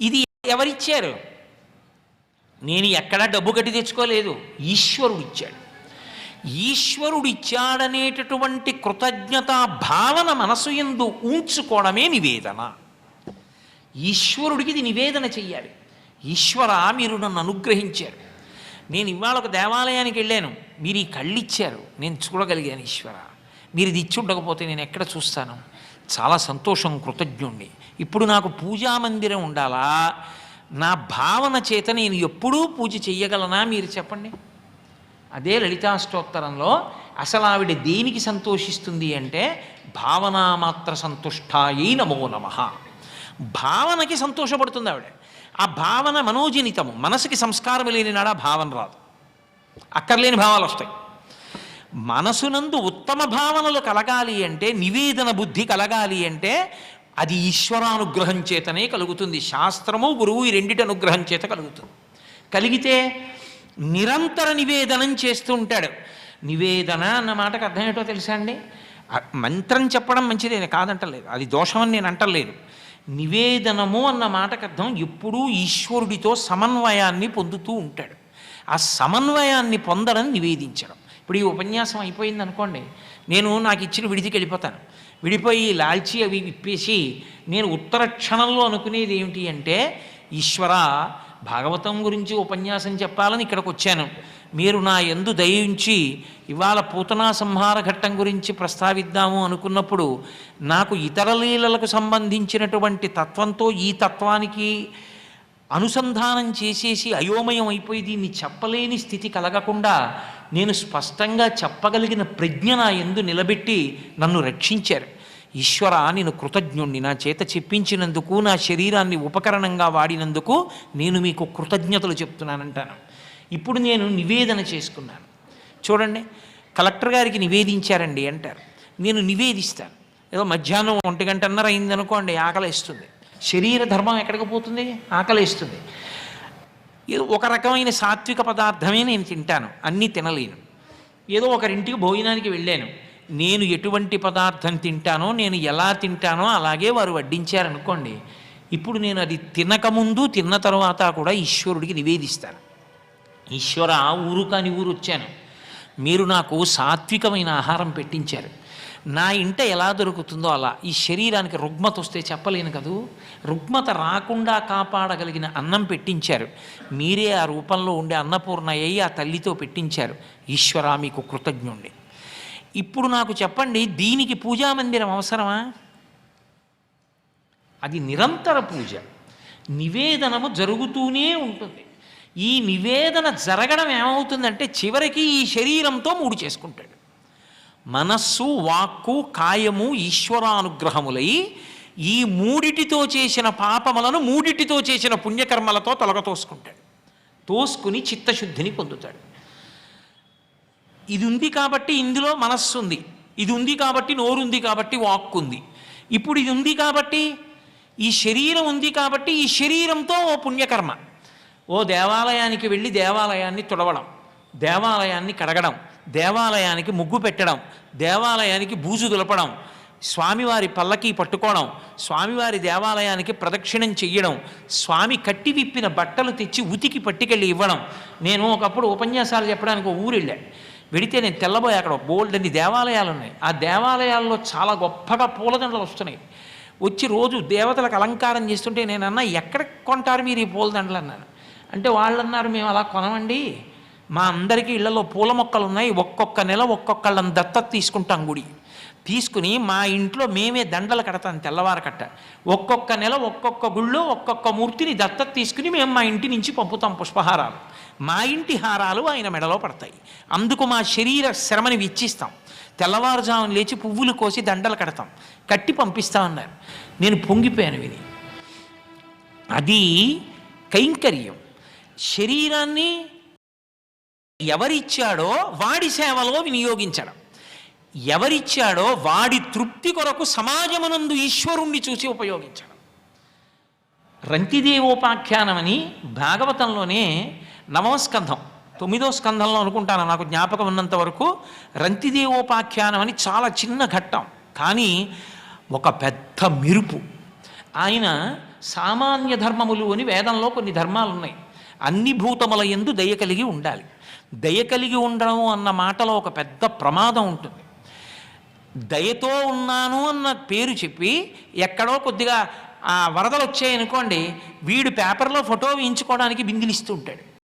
ఇది ఎవరిచ్చారు? నేను ఎక్కడా డబ్బు కట్టి తెచ్చుకోలేదు. ఈశ్వరుడు ఇచ్చాడు ఈశ్వరుడు ఇచ్చాడనేటటువంటి కృతజ్ఞతా భావన మనసు ఎందు ఉంచుకోవడమే నివేదన. ఈశ్వరుడికి ఇది నివేదన చెయ్యాలి. ఈశ్వర మీరు నన్ను అనుగ్రహించారు. నేను ఇవాళ ఒక దేవాలయానికి వెళ్ళాను. మీరు ఈ కళ్ళిచ్చారు. నేను చూడగలిగాను ఈశ్వర. మీరు ఇది ఇచ్చి ఉండకపోతే నేను ఎక్కడ చూస్తాను? చాలా సంతోషం కృతజ్ఞుణ్ణి. ఇప్పుడు నాకు పూజా మందిరం ఉండాలా? నా భావన చేత నేను ఎప్పుడూ పూజ చెయ్యగలనా మీరు చెప్పండి? అదే లలితాష్టోత్తరంలో అసలు ఆవిడ దేనికి సంతోషిస్తుంది అంటే భావనామాత్ర సంతుష్టాయి నమో నమ. భావనకి సంతోషపడుతుంది ఆవిడ. ఆ భావన మనోజనితము. మనసుకి సంస్కారం లేని నాడా భావన రాదు. అక్కర్లేని భావాలు వస్తాయి మనసునందు ఉత్తమ భావనలు కలగాలి అంటే నివేదన బుద్ధి కలగాలి అంటే అది ఈశ్వరానుగ్రహం చేతనే కలుగుతుంది. శాస్త్రము గురువు ఈ రెండిటి అనుగ్రహం చేత కలుగుతుంది. కలిగితే నిరంతర నివేదనం చేస్తూ ఉంటాడు నివేదన అన్న మాటకు అర్థం ఏంటో తెలుసా అండి? మంత్రం చెప్పడం మంచిది నేను కాదంటలేదు. అది దోషమని నేను అంటలేదు. నివేదనము అన్న మాటకు అర్థం ఎప్పుడూ ఈశ్వరుడితో సమన్వయాన్ని పొందుతూ ఉంటాడు. ఆ సమన్వయాన్ని పొందడం నివేదించడం. ఇప్పుడు ఈ ఉపన్యాసం అయిపోయింది అనుకోండి నేను నాకు ఇచ్చిన విడిదికి వెళ్ళిపోతాను. విడిపోయి లాల్చి అవి విప్పేసి నేను ఉత్తర క్షణంలో అనుకునేది ఏమిటి అంటే ఈశ్వర భాగవతం గురించి ఉపన్యాసం చెప్పాలని ఇక్కడికి వచ్చాను. మీరు నా ఎందు దయించి ఇవాళ పూతనా సంహార ఘట్టం గురించి ప్రస్తావిద్దాము అనుకున్నప్పుడు నాకు ఇతర లీలలకు సంబంధించినటువంటి తత్వంతో ఈ తత్వానికి అనుసంధానం చేసేసి అయోమయం అయిపోయి దీన్ని చెప్పలేని స్థితి కలగకుండా నేను స్పష్టంగా చెప్పగలిగిన ప్రజ్ఞ నా ఎందు నిలబెట్టి నన్ను రక్షించారు. ఈశ్వర నేను కృతజ్ఞుణ్ణి. నా చేత చెప్పించినందుకు నా శరీరాన్ని ఉపకరణంగా వాడినందుకు నేను మీకు కృతజ్ఞతలు చెప్తున్నానంటాను. ఇప్పుడు నేను నివేదన చేసుకున్నాను. చూడండి కలెక్టర్ గారికి నివేదించారండి అంటారు. నేను నివేదిస్తాను. ఏదో మధ్యాహ్నం ఒంటి గంటన్నర అయిందనుకోండి ఆకలిస్తుంది. శరీర ధర్మం ఎక్కడికి పోతుంది? ఆకలిస్తుంది. ఒక రకమైన సాత్విక పదార్థమే నేను తింటాను అన్నీ తినలేను. ఏదో ఒకరింటికి భోజనానికి వెళ్ళాను. నేను ఎటువంటి పదార్థం తింటానో నేను ఎలా తింటానో అలాగే వారు వడ్డించారనుకోండి ఇప్పుడు నేను అది తినకముందు తిన్న తర్వాత కూడా ఈశ్వరుడికి నివేదిస్తాను. ఈశ్వర ఊరు కాని ఊరు వచ్చాను మీరు నాకు సాత్వికమైన ఆహారం పెట్టించారు. నా ఇంట ఎలా దొరుకుతుందో అలా. ఈ శరీరానికి రుగ్మత వస్తే చెప్పలేను కదూ. రుగ్మత రాకుండా కాపాడగలిగిన అన్నం పెట్టించారు. మీరే ఆ రూపంలో ఉండే అన్నపూర్ణ అయ్యి ఆ తల్లితో పెట్టించారు. ఈశ్వర మీకు కృతజ్ఞుండి ఇప్పుడు నాకు చెప్పండి దీనికి పూజా మందిరం అవసరమా? అది నిరంతర పూజ. నివేదనము జరుగుతూనే ఉంటుంది. ఈ నివేదన జరగడం ఏమవుతుందంటే చివరికి ఈ శరీరంతో మూడు చేసుకుంటాడు. మనస్సు వాక్కు కాయము ఈశ్వరానుగ్రహములై ఈ మూడిటితో చేసిన పాపములను మూడిటితో చేసిన పుణ్యకర్మలతో తొలగతోసుకుంటాడు తోసుకుని చిత్తశుద్ధిని పొందుతాడు. ఇది ఉంది కాబట్టి ఇందులో మనస్సు ఉంది ఇది ఉంది కాబట్టి నోరు ఉంది కాబట్టి వాక్కు ఉంది ఇప్పుడు ఇది ఉంది కాబట్టి ఈ శరీరం ఉంది కాబట్టి ఈ శరీరంతో ఓ పుణ్యకర్మ. ఓ దేవాలయానికి వెళ్ళి దేవాలయాన్ని తుడవడం దేవాలయాన్ని కడగడం దేవాలయానికి ముగ్గు పెట్టడం దేవాలయానికి బూజు దులపడం స్వామివారి పల్లకి పట్టుకోవడం స్వామివారి దేవాలయానికి ప్రదక్షిణం చెయ్యడం స్వామి కట్టి విప్పిన బట్టలు తెచ్చి ఉతికి పట్టుకెళ్ళి ఇవ్వడం. నేను ఒకప్పుడు ఉపన్యాసాలు చెప్పడానికి ఒక ఊరు వెళ్ళాను వెడితే నేను తెల్లబోయి అక్కడ బోల్డ్ అన్ని దేవాలయాలు ఉన్నాయి. ఆ దేవాలయాల్లో చాలా గొప్పగా పూలదండలు వస్తున్నాయి. వచ్చి రోజు దేవతలకు అలంకారం చేస్తుంటే నేను అన్నా ఎక్కడ కొంటారు మీరు ఈ పూలదండలు? అన్నాను. అంటే వాళ్ళు అన్నారు మేము అలా కొనమండి. మా అందరికీ ఇళ్ళలో పూల మొక్కలు ఉన్నాయి ఒక్కొక్క నెల ఒక్కొక్కళ్ళని దత్తత తీసుకుంటాం గుడి. తీసుకుని మా ఇంట్లో మేమే దండలు కడతాం తెల్లవారు కట్ట ఒక్కొక్క నెల ఒక్కొక్క గుళ్ళో ఒక్కొక్క మూర్తిని దత్తత తీసుకుని మేము మా ఇంటి నుంచి పంపుతాం పుష్పహారాలు. మా ఇంటి హారాలు ఆయన మెడలో పడతాయి. అందుకు మా శరీర శ్రమని విచ్చిస్తాం. తెల్లవారుజామున లేచి పువ్వులు కోసి దండలు కడతాం. కట్టి పంపిస్తామన్నారు నేను పొంగిపోయాను విని. అది కైంకర్యం. శరీరాన్ని ఎవరిచ్చాడో వాడి సేవలో వినియోగించడం. ఎవరిచ్చాడో వాడి తృప్తి కొరకు సమాజమునందు ఈశ్వరుణ్ణి చూసి ఉపయోగించడం. రంతిదేవోపాఖ్యానమని భాగవతంలోనే నవమస్కంధం తొమ్మిదో స్కంధంలో అనుకుంటాను నాకు జ్ఞాపకం ఉన్నంత వరకు రంతిదేవోపాఖ్యానం అని చాలా చిన్న ఘట్టం కానీ ఒక పెద్ద మెరుపు. ఆయన సామాన్య ధర్మములు అని వేదంలో కొన్ని ధర్మాలు ఉన్నాయి అన్ని భూతముల ఎందు దయ కలిగి ఉండాలి. దయ కలిగి ఉండడం అన్న మాటలో ఒక పెద్ద ప్రమాదం ఉంటుంది. దయతో ఉన్నాను అన్న పేరు చెప్పి ఎక్కడో కొద్దిగా ఆ వరదలు వచ్చాయనుకోండి వీడు పేపర్లో ఫోటో వేయించుకోవడానికి బిందిలిస్తూ ఉంటాడు.